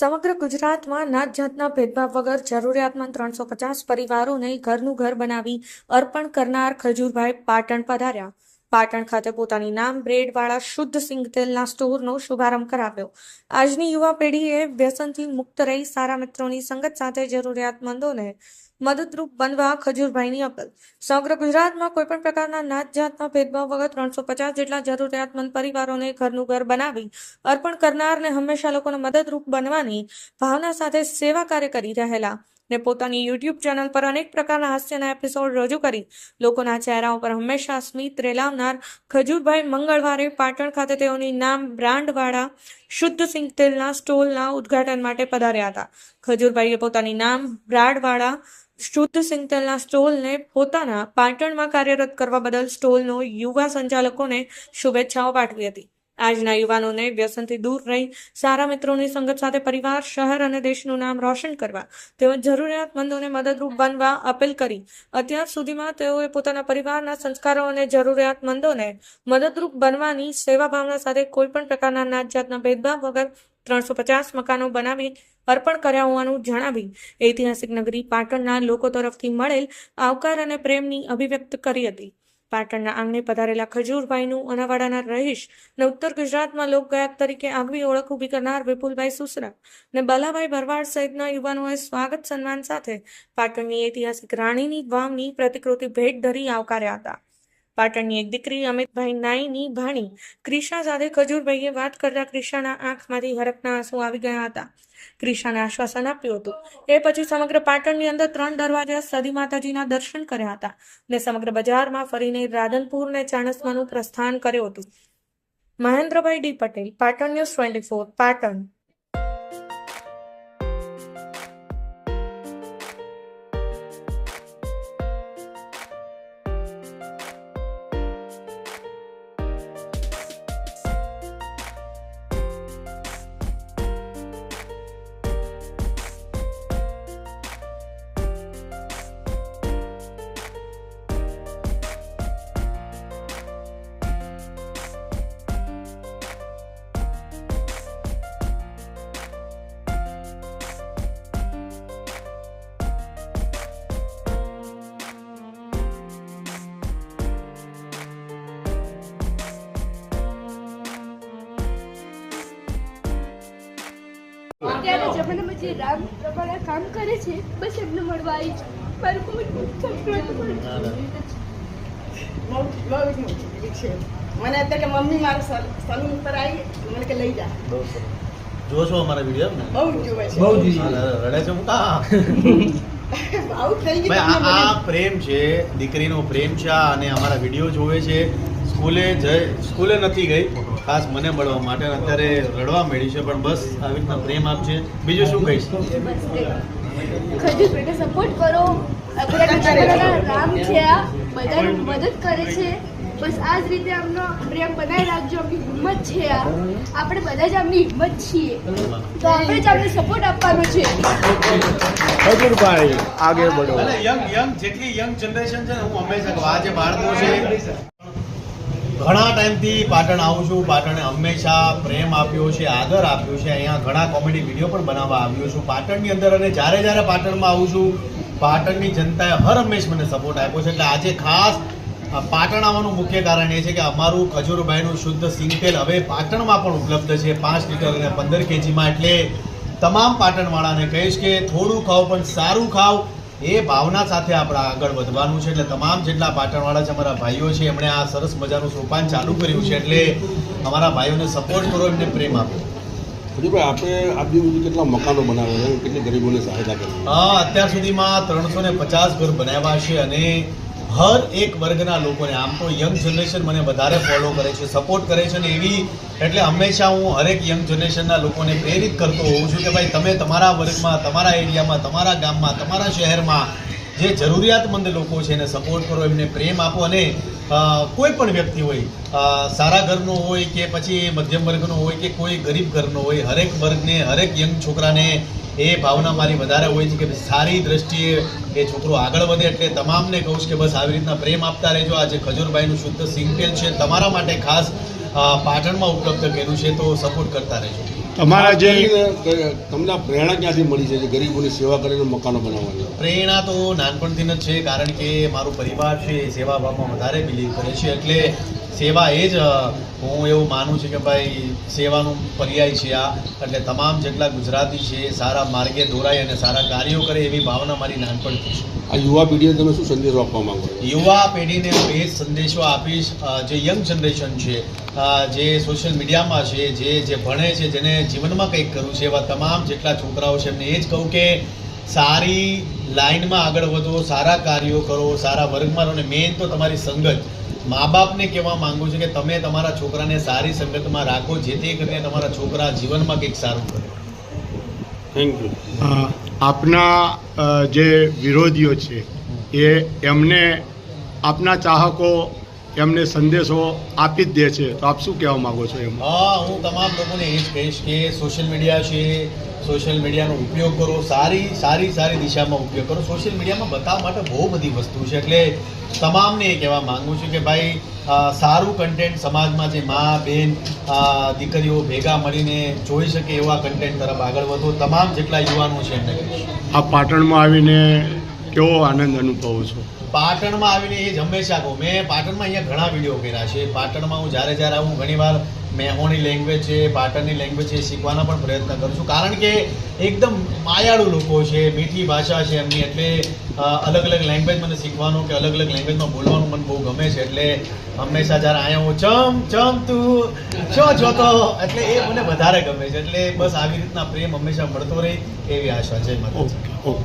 સમગ્ર ગુજરાતમાં નાત જાતના ભેદભાવ વગર જરૂરિયાતમંદ ત્રણસો પચાસ પરિવારોને ઘરનું ઘર બનાવી અર્પણ કરનાર ખજૂરભાઈ પાટણ પધાર્યા. પાટણ ખાતે પોતાની નામ બ્રેડવાળા શુદ્ધ સિંગ તેલના સ્ટોરનો શુભારંભ કરાવ્યો. આજની યુવા પેઢીએ વ્યસનથી મુક્ત રહી સારા મિત્રોની સંગત સાથે જરૂરિયાતમંદોને મદદરૂપ બનવા ખજૂરભાઈની અપીલ. સમગ્ર ગુજરાતમાં કોઈપણ પ્રકારના નાત જાતના ભેદભાવ વગર ત્રણસો પચાસ જેટલા જરૂરિયાતમંદ પરિવારોને ઘરનું ઘર બનાવી અર્પણ કરનારને હંમેશા લોકોને મદદરૂપ બનવાની ભાવના સાથે સેવા કાર્ય કરી રહેલા ને પોતાની યુટ્યુબ ચેનલ પર અનેક પ્રકારના હાસ્યના એપિસોડ રજૂ કરી. લોકોના ચહેરા ઉપર હંમેશા સ્મિત રેલાવનાર ખજૂરભાઈ મંગળવારે પાટણ ખાતે તેઓની નામ બ્રાન્ડવાળા શુદ્ધ સિંગ તેલના સ્ટોલના ઉદ્ઘાટન માટે પધાર્યા હતા. ખજૂરભાઈએ પોતાની નામ બ્રાન્ડવાળા શુદ્ધ સિંગતેલના સ્ટોલને પોતાના પાટણમાં કાર્યરત કરવા બદલ સ્ટોલનો યુવા સંચાલકોને શુભેચ્છાઓ પાઠવી હતી. આજના યુવાનોને વ્યસનથી દૂર રહી સારા મિત્રોની સંગત સાથે પરિવાર, શહેર અને દેશનું નામ રોશન કરવા તેમજ જરૂરિયાતમંદોને મદદરૂપ બનવા અપીલ કરી. અત્યાર સુધીમાં તેઓએ પોતાના પરિવારના સંસ્કારો અને જરૂરિયાતમંદોને મદદરૂપ બનવાની સેવા ભાવના સાથે કોઈપણ પ્રકારના નાત જાતના ભેદભાવ વગર ત્રણસો પચાસ મકાનો બનાવી અર્પણ કર્યા હોવાનું જણાવી ઐતિહાસિક નગરી પાટણના લોકો તરફથી મળેલ આવકાર અને પ્રેમની અભિવ્યક્ત કરી હતી. પાટણના આંગણે પધારેલા ખજૂરભાઈનું અનાવાડાના રહીશ ને ઉત્તર ગુજરાતમાં લોકગાયક તરીકે આગવી ઓળખ ઊભી કરનાર વિપુલભાઈ સુસરા ને બાલાભાઈ ભરવાડ સહિતના યુવાનોએ સ્વાગત સન્માન સાથે પાટણની ઐતિહાસિક રાણીની વાવની પ્રતિકૃતિ ભેટ ધરી આવકાર્યા હતા. પાટણની એક દીકરી અમિતભાઈ નાઈની ભાણી ક્રિશા સાથે ખજૂરભાઈએ વાત કરતા ક્રિશાના આંખમાંથી હરકના આંસુ આવી ગયા હતા. ક્રિશાને આશ્વાસન આપ્યું હતું. એ પછી સમગ્ર પાટણની અંદર ત્રણ દરવાજા સદી માતાજીના દર્શન કર્યા હતા ને સમગ્ર બજારમાં ફરીને રાધનપુર ને ચાણસ્માનું પ્રસ્થાન કર્યું હતું. Mahendrabhai D Patel, Patan news twenty four, Patan. અત્યારના જમાનામાં જે રામ પ્રમાણે કામ કરે છે બસ એમને મળવા આવી છું. મારું કોઈ જ મને અત્યારે કે મમ્મી મારું સલૂન ઉપર આવી મને કે લઈ જા. છો અમારા વીડિયો ને બહુ જોવે છે. બહુ જ રડે છે હું કા આ પ્રેમ છે દીકરીનો પ્રેમ છે અને અમારા વીડિયો જોવે છે. સ્કૂલે જઈ સ્કૂલે નથી ગઈ. ખાસ મને મળવા માટે અત્યારે રડવા મળી છે પણ બસ આવી રીતના પ્રેમ આપશે બીજું શું કહીશ? ખજૂર બેટા સપોર્ટ કરો. અત્યારના છે આ. બધાની મદદ કરે છે. બસ આ જ રીતે આમનો પ્રેમ બનાવી રાખજો. આપણી હિંમત છે આ. આપણે બધા જ આમની હિંમત છીએ. તો આપણે જ આમને સપોર્ટ આપવાનો છે. ખજૂરભાઈ આગે બઢો યંગ યંગ જેટલી યંગ જનરેશન છે ને હું હંમેશા આ જે બાળકો છે ઘણા ટાઈમથી પાટણ આવું છું. પાટણે હંમેશા પ્રેમ આપ્યો છે, આદર આપ્યો છે. અહીંયા ઘણા કોમેડી વીડિયો પણ બનાવવા આવ્યો છું. પાટણની અંદર અને જ્યારે જ્યારે પાટણમાં આવું છું, પાટણની જનતાએ હર હંમેશ મને સપોર્ટ આપ્યો છે. એટલે આજે ખાસ પાટણ આવવાનું મુખ્ય કારણ એ છે કે અમારું ખજૂરભાઈનું શુદ્ધ સિંગતેલ હવે પાટણમાં પણ ઉપલબ્ધ છે. પાંચ લીટર અને પંદર કેજીમાં. એટલે તમામ પાટણવાળાને કહીશ કે થોડું ખાઓ પણ સારું ખાઓ એ ભાવના સાથે આપણે આગળ વધવાનું છે. એટલે તમામ જેટલા પાટણવાળા છે અમારા ભાઈઓ છે એમણે આ સરસ મજાનું સોપાન ચાલુ કર્યું છે એટલે અમારા ભાઈઓને સપોર્ટ કરો એમને પ્રેમ આપો. ખજૂરભાઈ આપણે આજ સુધી કેટલા મકાનો બનાવ્યા છે કેટલી ગરીબોને સહાયતા કરી. હા અત્યાર સુધીમાં ત્રણસો ને પચાસ ઘર બનાવ્યા છે અને હર એક વર્ગના લોકોને, આમ તો યંગ જનરેશન મને વધારે ફોલો કરે છે સપોર્ટ કરે છે ને એવી, એટલે હંમેશા હું હરેક યંગ જનરેશનના લોકોને પ્રેરિત કરતો હોઉં છું કે ભાઈ તમે તમારા વર્ગમાં, તમારા એરિયામાં, તમારા ગામમાં, તમારા શહેરમાં જે જરૂરિયાતમંદ લોકો છે એને સપોર્ટ કરો, એમને પ્રેમ આપો અને કોઈ પણ વ્યક્તિ હોય સારા ઘરનો હોય કે પછી મધ્યમ વર્ગનો હોય કે કોઈ ગરીબ ઘરનો હોય, હરેક વર્ગને, હરેક યંગ છોકરાને એ ભાવના મારી વધારે હોય છે કે સારી દ્રષ્ટિએ એ છોકરો આગળ વધે એટલે તમામને કહું છું કે બસ આવી રીતના પ્રેમ આપતા રહેજો. આજે ખજૂરભાઈનું શુદ્ધ સિંગટેલ છે. તમારા માટે ખાસ પાટણમાં ઉપલબ્ધ કર્યું છે તો સપોર્ટ કરતા રહેજો. તમારા જે તમને પ્રેરણા ક્યાંથી મળી છે જે ગરીબોની સેવા કરીને મકાનો બનાવવાની? પ્રેરણા તો નાનપણથી જ છે કારણ કે મારું પરિવાર છે એ સેવા ભાવમાં વધારે બિલીવ કરે છે. એટલે સેવા એ જ હું એવું માનું છું કે ભાઈ સેવાનું પર્યાય છે આ. એટલે તમામ જેટલા ગુજરાતી છે સારા માર્ગે દોરાય અને સારા કાર્યો કરે એવી ભાવના મારી નાનપણથી છે. આ યુવા પેઢીને તમે શું સંદેશો આપવા માંગો યુવા પેઢીને હું એ જ સંદેશો આપીશ જે યંગ જનરેશન છે જે સોશિયલ મીડિયામાં છે જે જે ભણે છે જેને જીવનમાં કંઈક કરવું છે એવા તમામ જેટલા છોકરાઓ છે એમને એ જ કહું કે સારી લાઈનમાં આગળ વધો સારા કાર્યો કરો સારા વર્ગમાં રહો અને મેઇન તો તમારી સંગત. મા બાપને કહેવા માંગુ છું કે તમે તમારા છોકરાને સારી સંગતમાં રાખો જેથી કરીને તમારા છોકરા જીવનમાં કંઈક સારું કરે. થેન્ક યુ આપના જે વિરોધીઓ છે એ એમને આપના ચાહકો એમને સંદેશો આપી જ દે છે. તો આપ શું કહેવા માંગો છો એમાં? હા હું તમામ લોકોને એ જ કહીશ કે સોશિયલ મીડિયા છે સોશિયલ મીડિયાનો ઉપયોગ કરો સારી સારી સારી દિશામાં ઉપયોગ કરો. સોશિયલ મીડિયામાં બતાવવા માટે બહુ બધી વસ્તુ છે. એટલે તમામને એ કહેવા માગું છું કે ભાઈ સારું કન્ટેન્ટ સમાજમાં જે મા અ, દીકરીઓ ભેગા મળીને જોઈ શકે એવા કન્ટેન્ટ તરફ આગળ વધો. તમામ જેટલા યુવાનો છે એમને આ પાટણમાં આવીને કેવો આનંદ અનુભવો છો? પાટણમાં આવીને એ જ હંમેશા કહું. મેં પાટણમાં અહીંયા ઘણા વીડિયો કર્યા છે. પાટણમાં હું જ્યારે જ્યારે આવું ઘણીવાર મેહોણી લેંગ્વેજ છે, પાટણની લેંગ્વેજ છે શીખવાના પણ પ્રયત્ન કરું છું. કારણ કે એકદમ માયાળુ લોકો છે, મીઠી ભાષા છે એમની. એટલે અલગ અલગ લેંગ્વેજ મને શીખવાનું કે અલગ અલગ લેંગ્વેજમાં બોલવાનું મને બહુ ગમે છે. એટલે હંમેશા જ્યારે અહીંયા હું ચમ ચમ તું, છો જોતો એટલે એ મને વધારે ગમે છે. એટલે બસ આવી રીતના પ્રેમ હંમેશા મળતો રહે એવી આશા છે મારી